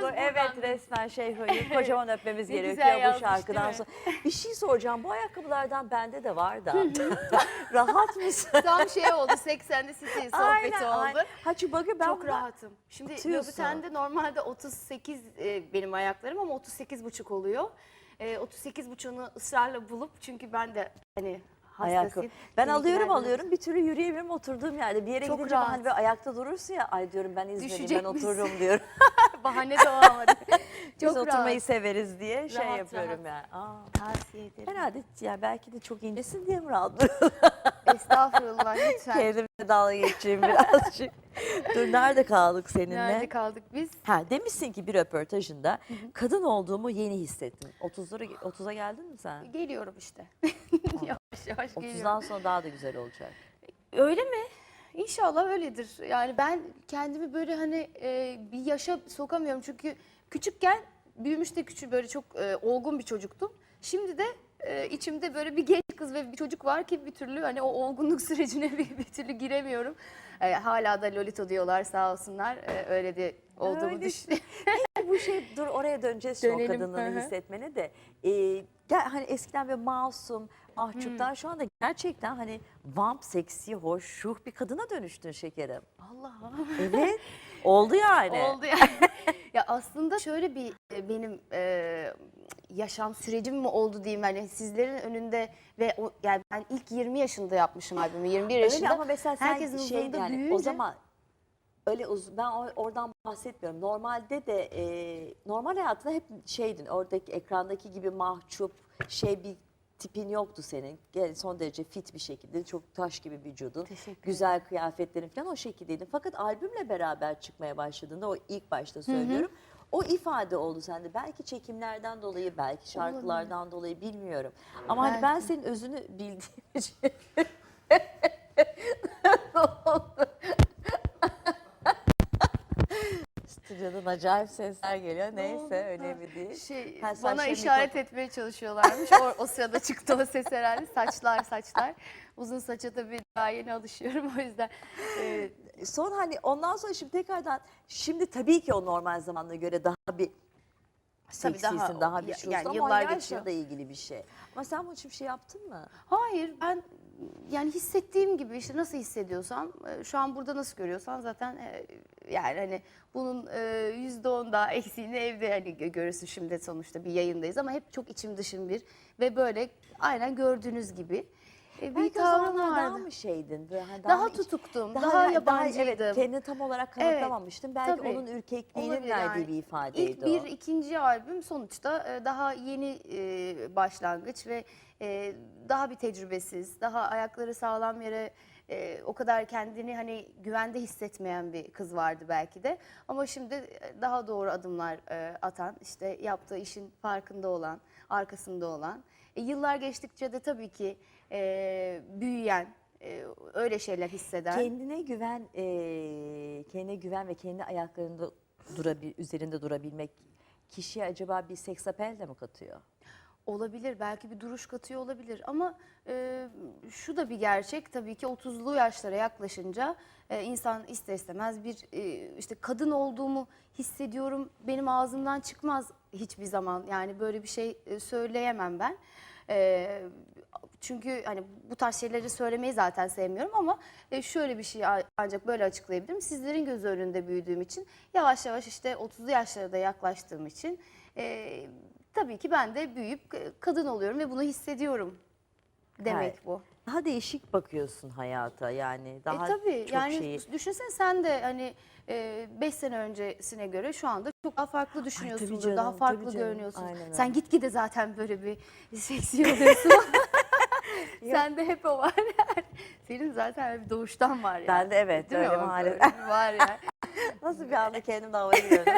buradan. Evet resmen Şeyho'yu kocaman öpmemiz gerekiyor güzel bu yazmış, şarkıdan sonra. Bir şey soracağım. Bu ayakkabılardan bende de var da. Rahat mısın? Tam şey oldu 80'de City sohbeti Aynen, oldu. aynen. Hacı bakın ben Çok rahatım. Şimdi. Louboutin'de normalde 38 e, benim ayaklarım ama 38 buçuk oluyor. E, 38 buçuğunu ısrarla bulup çünkü ben de hani Ayakkabı. Ben alıyorum alıyorum bir türlü yürüyemiyorum oturduğum yerde. Bir yere Çok gidince ben rahat. hani böyle ayakta durursun ya ay diyorum ben İzmirliyim ben otururum diyorum. Bahane de o ama. Biz Çok oturmayı rahat. severiz diye şey Rahat, yapıyorum rahat. yani. Aa. Tavsiye ederim. Herhalde ya belki de çok incesin diye mi rahat? Estağfurullah lütfen. Kendimle dalga geçeyim birazcık. Dur nerede kaldık seninle? Nerede kaldık biz? Ha demişsin ki bir röportajında kadın olduğumu yeni hissettim. 30'lara 30'a geldin mi sen? Geliyorum işte. yavaş yavaş geliyorum. 30'dan sonra daha da güzel olacak. Öyle mi? İnşallah öyledir. Yani ben kendimi böyle hani e, bir yaşa sokamıyorum. Çünkü küçükken büyümüş de küçük böyle çok e, olgun bir çocuktum. Şimdi de e, içimde böyle bir genç kız ve bir çocuk var ki bir türlü hani o olgunluk sürecine bir, bir türlü giremiyorum. E, hala da Lolito diyorlar sağ olsunlar. E, öyle de olduğumu düşünüyorum. bu şey dur oraya döneceğiz şu Dönelim, kadınlığını hı hı. hissetmene de. Ee, gel, hani eskiden böyle masum, mahcuptan şu anda gerçekten hani vamp, seksi, hoş, şuh bir kadına dönüştün şekerim. Allah Evet. Oldu yani. Oldu yani. ya aslında şöyle bir e, benim e, yaşam sürecim mi oldu diyeyim hani sizlerin önünde ve o, yani ben ilk 20 yaşında yapmışım albümü 21 yaşında. Öyle ama mesela sen herkesin şey yani o büyüyünce- zaman öyle uz- ben o- oradan bahsetmiyorum. Normalde de e, normal hayatında hep şeydin oradaki ekrandaki gibi mahcup şey bir tipin yoktu senin. Gel son derece fit bir şekilde çok taş gibi vücudun. Güzel kıyafetlerin falan o şekildeydin. Fakat albümle beraber çıkmaya başladığında o ilk başta söylüyorum. O ifade oldu sende. Belki çekimlerden dolayı, belki şarkılardan dolayı bilmiyorum. Ama hani ben Belki. senin özünü bildiğim için Stüdyodan acayip sesler geliyor. Neyse önemli değil. şey, Ha, bana şey işaret etmeye çalışıyorlarmış. O, o sırada çıktı o ses herhalde. Saçlar saçlar. Uzun saça tabii daha yeni alışıyorum o yüzden. e, Son hani ondan sonra şimdi tekrardan şimdi tabii ki o normal zamana göre daha bir seksisin, daha- daha, bir ya- şusun yani yıllar geçiyor. da ilgili bir şey. Ama sen bunun için bir şey yaptın mı? Hayır ben yani hissettiğim gibi işte nasıl hissediyorsam e, şu an burada nasıl görüyorsan zaten e, yani hani bunun yüzde on daha eksiğini evde hani gö- görürsün şimdi sonuçta bir yayındayız ama hep çok içim dışım bir ve böyle aynen gördüğünüz gibi e, bir Belki tavrım zamanlar daha vardı. mı şeydin? Hani Daha mı iç- tutuktum, daha, daha yabancıydım. evet, kendini tam olarak kanıtlamamıştın. Belki tabii. onun ürkekliğinin Olabilir verdiği yani. bir ifadeydi İlk o. bir, ikinci albüm sonuçta daha yeni başlangıç ve e, daha bir tecrübesiz, daha ayakları sağlam yere e, o kadar kendini hani güvende hissetmeyen bir kız vardı belki de. Ama şimdi e, daha doğru adımlar e, atan, işte yaptığı işin farkında olan, arkasında olan. E, yıllar geçtikçe de tabii ki e, büyüyen, e, öyle şeyler hisseden. Kendine güven, eee, kendine güven ve kendi ayaklarında durabil, üzerinde durabilmek kişiye acaba bir seks apel de mi katıyor? Olabilir belki bir duruş katıyor olabilir ama e, şu da bir gerçek tabii ki 30'lu yaşlara yaklaşınca e, insan ister istemez bir e, işte kadın olduğumu hissediyorum benim ağzımdan çıkmaz hiçbir zaman yani böyle bir şey e, söyleyemem ben. E, çünkü hani bu tarz şeyleri söylemeyi zaten sevmiyorum ama e, şöyle bir şey ancak böyle açıklayabilirim. Sizlerin göz önünde büyüdüğüm için yavaş yavaş işte 30'lu yaşlara da yaklaştığım için e, tabii ki ben de büyüyüp e, kadın oluyorum ve bunu hissediyorum demek Hayır. bu. Daha değişik bakıyorsun hayata yani daha e tabii çok yani şeyi. düşünsene sen de hani 5 sene öncesine göre şu anda çok daha farklı düşünüyorsundur, canım, daha tabii farklı canım. görünüyorsun. Aynen Sen öyle. gitgide zaten böyle bir seksi oluyorsun. Sende hep o var. Senin zaten bir doğuştan var ya. Ben de evet Değil mi? öyle O- maalesef. öyle bir var ya. Nasıl bir anda kendim havaya giriyorum.